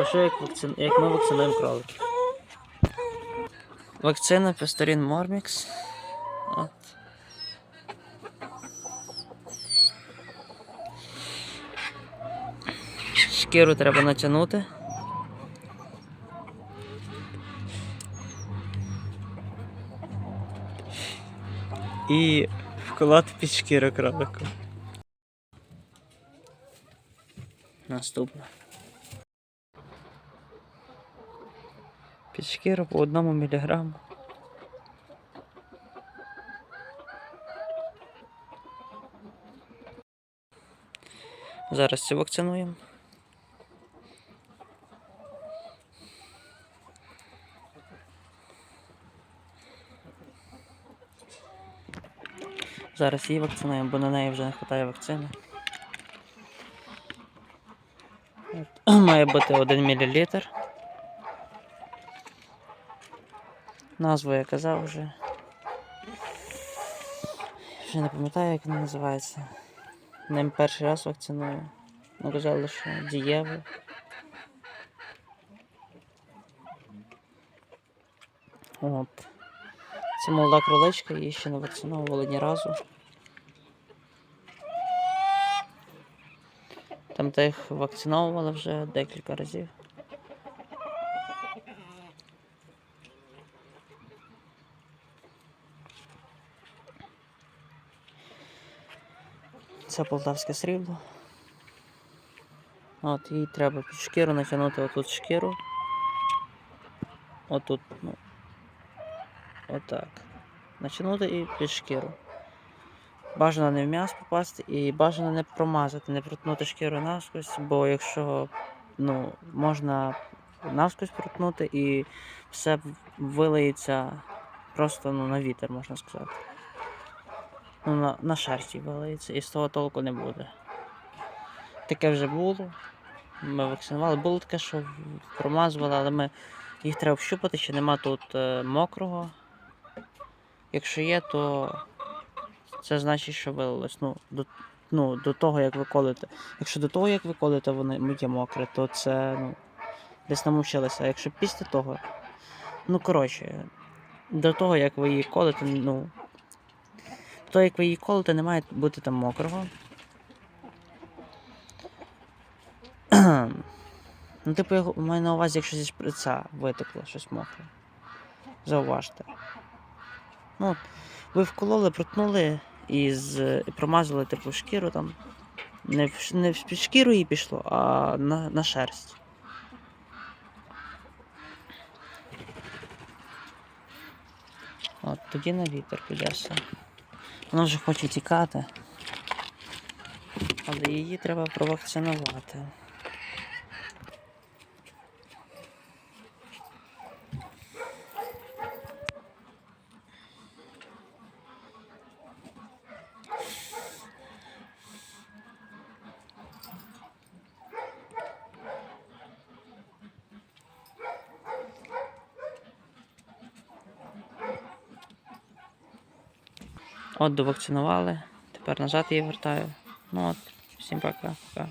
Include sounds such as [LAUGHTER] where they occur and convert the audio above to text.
Покажи, як, вакцин... як ми вакцинуємо кроликів. Вакцина Песторін Мормікс. От. Шкіру треба натягнути. І вкладати під шкіру кролику. Наступне. Шкіру по одному міліграму. Зараз цю вакцинуємо. Зараз її вакцинуємо, бо на неї вже не вистачає вакцини. [CLEARS THROAT] Має бути 1 мл. Назву я казав вже. Вже не пам'ятаю, як вона називається. Ним перший раз вакциную. Ну, казали, що дієво. От. Це молода кроличка, її ще не вакциновували ні разу. Там тих вакциновували вже декілька разів. Це полтавське срібло. От, їй треба під шкіру натягнути отут шкіру. Отут, ну. Отак. Натягнути і під шкіру. Бажано не в м'ясо попасти і бажано не промазати, не проткнути шкіру навскось, бо якщо ну, можна навскось проткнути і все вилиється просто ну, на вітер, можна сказати. Ну, на, на шерсті вилиється і з того толку не буде. Таке вже було. Ми вакцинували. Було таке, що промазували, але ми їх треба вщупати, чи нема тут е, мокрого. Якщо є, то це значить, що вилилось. Ну, до, ну, до того, як ви колите. Якщо до того, як ви колите, воно є мокре, то це ну, десь намучилися. А якщо після того, ну коротше, до того, як ви її колите, ну. До того, як ви її колите, не має бути там мокрого. [CLEARS THROAT] ну, типу, я маю на увазі, якщо зі шприца витекло щось мокре. Зауважте. Ну, ви вкололи, проткнули і, з, і промазали типу шкіру там. Не в, не в шкіру її пішло, а на, на шерсть. От тоді на вітер піде. Вона вже хоче тікати. Але її треба провакцинувати. От довакцинували. Тепер назад її вертаю. Ну от, всім пока. пока.